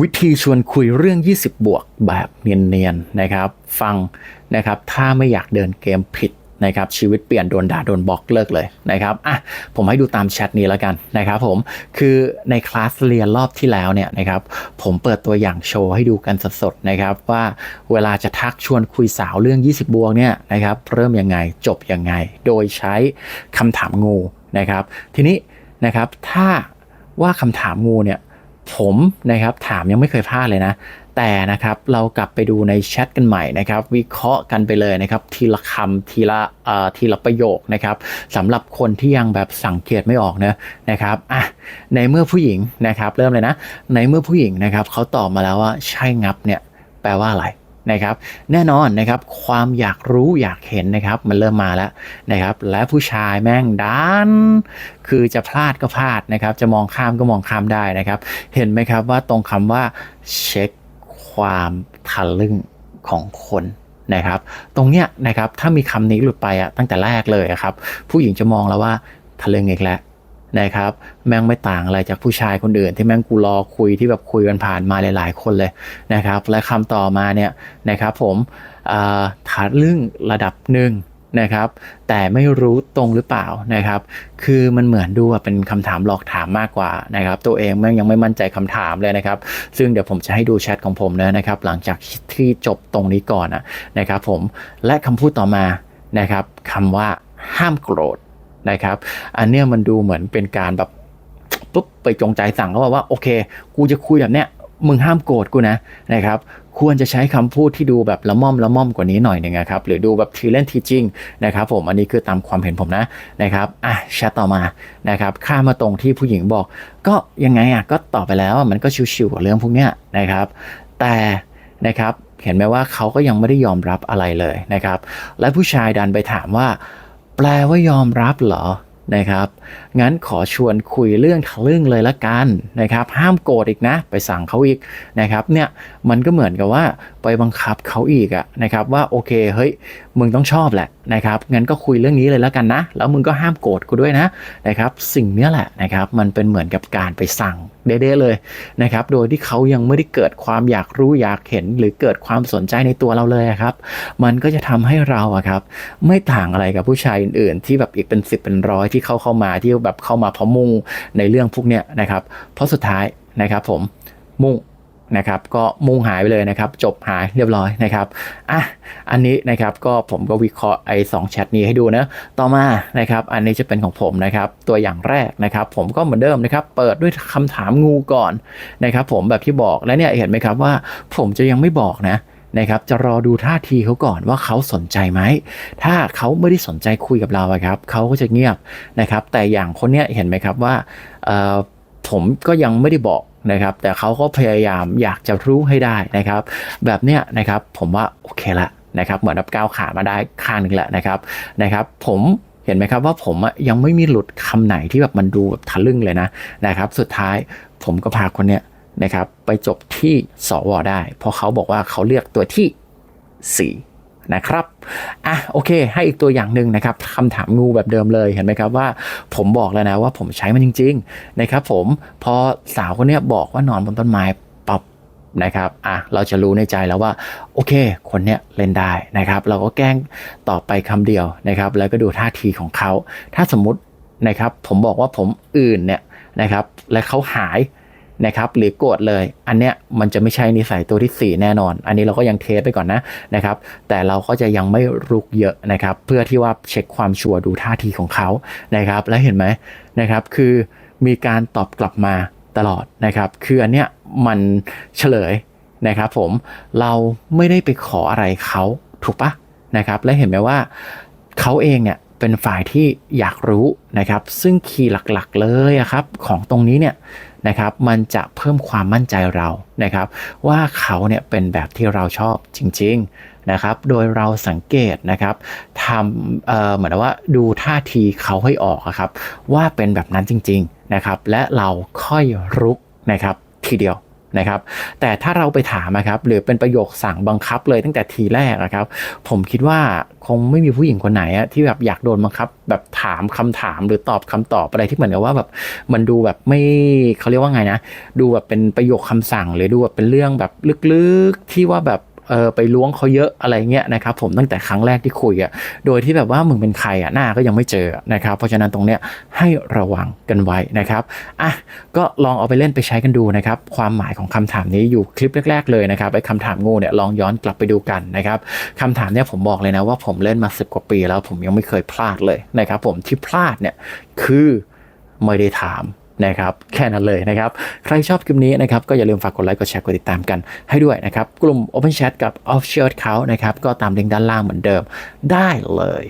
วิธีชวนคุยเรื่อง 20 บวกแบบเนียนๆนะครับ ฟังนะครับถ้าไม่อยากเดินเกมผิดนะครับชีวิตเปลี่ยนโดนด่าโดนบล็อกเลิกเลยนะครับอะผมให้ดูตามแชทนี้แล้วกันนะครับผมคือในคลาสเรียนรอบที่แล้วเนี่ยนะครับผมเปิดตัวอย่างโชว์ให้ดูกันสดๆนะครับว่าเวลาจะทักชวนคุยสาวเรื่อง 20 บวกเนี่ยนะครับเริ่มยังไงจบยังไง โดยใช้คำถามงูนะครับ ทีนี้นะครับถ้าว่าคำถามงูเนี่ย ผมนะครับถามยังไม่เคยพลาดเลยนะ แต่นะครับเรากลับไปดูในแชทกันใหม่นะครับ วิเคราะห์กันไปเลยนะครับ ทีละคำทีละเอ่อทีละประโยคนะครับสำหรับคนที่ยังแบบสังเกตไม่ออกนะนะครับอะในเมื่อผู้หญิงนะครับ เริ่มเลยนะ ในเมื่อผู้หญิงนะครับเขาตอบมาแล้วว่าใช่งับเนี่ยแปลว่าอะไร นะครับ แน่นอนนะครับความอยากรู้อยากเห็นนะครับมันเริ่มมาแล้วนะครับ และผู้ชายแม่งดันคือจะพลาดก็พลาดนะครับ จะมองข้ามก็มองข้ามได้นะครับ เห็นไหมครับว่าตรงคำว่าเช็คความทะลึ่งของคนนะครับ ตรงเนี้ยนะครับถ้ามีคำนี้หลุดไปอะตั้งแต่แรกเลยครับ ผู้หญิงจะมองแล้วว่าทะลึ่งอีกแล้ว นะครับ แม่งไม่ต่างอะไรจากผู้ชายคนอื่น ที่แม่งกูรอคุยที่แบบคุยกันผ่านมาหลาย ๆ คนเลยนะครับ และคำต่อมาเนี่ยนะครับ ผมเอ่อทะลึ่งระดับหนึ่งนะครับ แต่ไม่รู้ตรงหรือเปล่านะครับ คือมันเหมือนดูว่าเป็นคำถามหลอกถามมากกว่านะครับ ตัวเองแม่งยังไม่มั่นใจคำถามเลยนะครับ ซึ่งเดี๋ยวผมจะให้ดูแชทของผมนะนะครับ หลังจากที่จบตรงนี้ก่อนนะนะครับ ผมและคำพูดต่อมานะครับคำว่าห้ามโกรธ นะครับ อันเนี้ยมันดูเหมือนเป็นการแบบปุ๊บไปจงใจสั่งเขาบอกว่าโอเค กูจะคุยแบบเนี้ยมึงห้ามโกรธกูนะนะครับควรจะใช้คำพูดที่ดูแบบละม่อมละม่อมกว่านี้หน่อยหนึ่งนะครับหรือดูแบบทีเล่นทีจริงนะครับผมอันนี้คือตามความเห็นผมนะนะครับอะแชทต่อมานะครับข้ามาตรงที่ผู้หญิงบอก ก็ยังไงอะก็ตอบไปแล้วมันก็ชิวๆกับเรื่องพวกเนี้ยนะครับ แต่นะครับเห็นไหมว่าเขาก็ยังไม่ได้ยอมรับอะไรเลยนะครับ และผู้ชายดันไปถามว่า แปลว่ายอมรับเหรอนะครับ งั้นขอชวนคุยเรื่องทะลึ่งเลยละกันนะครับ ห้ามโกรธอีกนะ ไปสั่งเขาอีกนะครับ เนี่ยมันก็เหมือนกับว่า ไปบังคับเขาอีกอะนะครับว่าโอเคเฮ้ยมึงต้องชอบแหละนะครับงั้นก็คุยเรื่องนี้เลยและกันนะ แล้วมึงก็ห้ามโกรธกูด้วยนะนะครับสิ่งเนี้ยแหละนะครับมันเป็นเหมือนกับการไปสั่งเด้ๆเลยนะครับโดยที่เขายังไม่ได้เกิดความอยากรู้อยากเห็น หรือเกิดความสนใจในตัวเราเลยครับ มันก็จะทำให้เราอะครับไม่ต่างอะไรกับผู้ชายอื่นๆ ที่แบบอีกเป็นสิบเป็นร้อยที่เข้าเข้ามาที่แบบเข้ามาพะมุ่งในเรื่องพวกเนี้ยนะครับเพราะสุดท้ายนะครับผมมุ่ง นะครับก็มุ่งหายไปเลยนะครับ จบหายเรียบร้อยนะครับอะอันนี้นะครับก็ผมก็วิเคราะห์ไอ้สองแชทนี้ให้ดูนะต่อมานะครับ อันนี้จะเป็นของผมนะครับ ตัวอย่างแรกนะครับ ผมก็เหมือนเดิมนะครับ เปิดด้วยคำถามงูก่อนนะครับ ผมแบบที่บอกและเนี่ยเห็นไหมครับว่า ผมจะยังไม่บอกนะนะครับจะรอดูท่าทีเขาก่อนว่าเขาสนใจไหม ถ้าเขาไม่ได้สนใจคุยกับเราครับเขาก็จะเงียบนะครับ แต่อย่างคนเนี้ยเห็นไหมครับว่าผมก็ยังไม่ได้บอก นะครับ แต่เขาก็พยายามอยากจะรู้ให้ได้นะครับ แบบเนี้ยนะครับผมว่าโอเคละนะครับ เหมือนแบบก้าวขามาได้ข้างหนึ่งแหละนะครับนะครับ ผมเห็นไหมครับว่าผมอะยังไม่มีหลุดคำไหนที่แบบมันดูแบบทะลึ่งเลยนะนะครับ สุดท้ายผมก็พาคนเนี้ยนะครับไปจบที่สวได้ เพราะเขาบอกว่าเขาเลือกตัวที่ 4 นะครับอะโอเค ให้อีกตัวอย่างหนึ่งนะครับคำถามงูแบบเดิมเลยเห็นไหมครับว่าผมบอกแล้วนะว่าผมใช้มันจริง ๆ นะครับ ผมพอสาวคนนี้บอกว่านอนบนต้นไม้ปับนะครับอะเราจะรู้ในใจแล้วว่า โอเค คนเนี้ยเล่นได้นะครับ เราก็แกล้งตอบไปคำเดียวนะครับ แล้วก็ดูท่าทีของเขา ถ้าสมมตินะครับ ผมบอกว่าผมอื่นเนี่ยนะครับ และเขาหาย นะครับหรือโกรธเลย อันเนี้ยมันจะไม่ใช่นิสัยตัวที่ 4 แน่นอน อันนี้เราก็ยังเทสไปก่อนนะนะครับแต่เราก็จะยังไม่รุกเยอะนะครับเพื่อที่ว่าเช็คความชัวร์ดูท่าทีของเขานะครับแล้วเห็นไหมนะครับคือมีการตอบกลับมาตลอดนะครับคืออันเนี้ยมันเฉลยนะครับผมเราไม่ได้ไปขออะไรเขาถูกปะนะครับและเห็นไหมว่าเขาเองเนี่ย เป็นฝ่ายที่อยากรู้นะครับ ซึ่งคีย์หลักๆเลยครับของตรงนี้เนี่ยนะครับ มันจะเพิ่มความมั่นใจเรานะครับ ว่าเขาเนี่ยเป็นแบบที่เราชอบจริง ๆนะครับ โดยเราสังเกตนะครับทำเอ่อเหมือนว่าดูท่าทีเขาให้ออกครับ ว่าเป็นแบบนั้นจริง ๆนะครับ และเราค่อยรุกนะครับทีเดียว นะครับแต่ถ้าเราไปถามนะครับหรือเป็นประโยคสั่งบังคับเลยตั้งแต่ทีแรกนะครับผมคิดว่าคงไม่มีผู้หญิงคนไหนที่แบบอยากโดนบังคับ แบบถามคำถามหรือตอบคำตอบอะไรที่เหมือนกับว่าแบบมันดูแบบไม่เขาเรียกว่าไงนะ ดูแบบเป็นประโยคคำสั่งหรือดูแบบเป็นเรื่องแบบลึกๆที่ว่าแบบ เออไปล้วงเขาเยอะอะไรเงี้ยนะครับผมตั้งแต่ครั้งแรกที่คุยอะโดยที่แบบว่ามึงเป็นใครอะหน้าก็ยังไม่เจอนะครับเพราะฉะนั้นตรงเนี้ยให้ระวังกันไว้นะครับอะก็ลองเอาไปเล่นไปใช้กันดูนะครับความหมายของคำถามนี้อยู่คลิปแรก ๆ เลยนะครับไอ้คำถามงูเนี่ยลองย้อนกลับไปดูกันนะครับคำถามเนี่ยผมบอกเลยนะว่าผมเล่นมาสิบกว่าปี แล้วผมยังไม่เคยพลาดเลยนะครับผมที่พลาดเนี่ยคือไม่ได้ถาม นะครับแค่นั้นเลยนะครับ ใครชอบคลิปนี้นะครับก็อย่าลืมฝากกดไลค์กดแชร์กดติดตามกันให้ด้วยนะครับ กลุ่ม Open Chat กับ Official Account นะครับก็ตามลิงก์ด้านล่างเหมือนเดิมได้เลย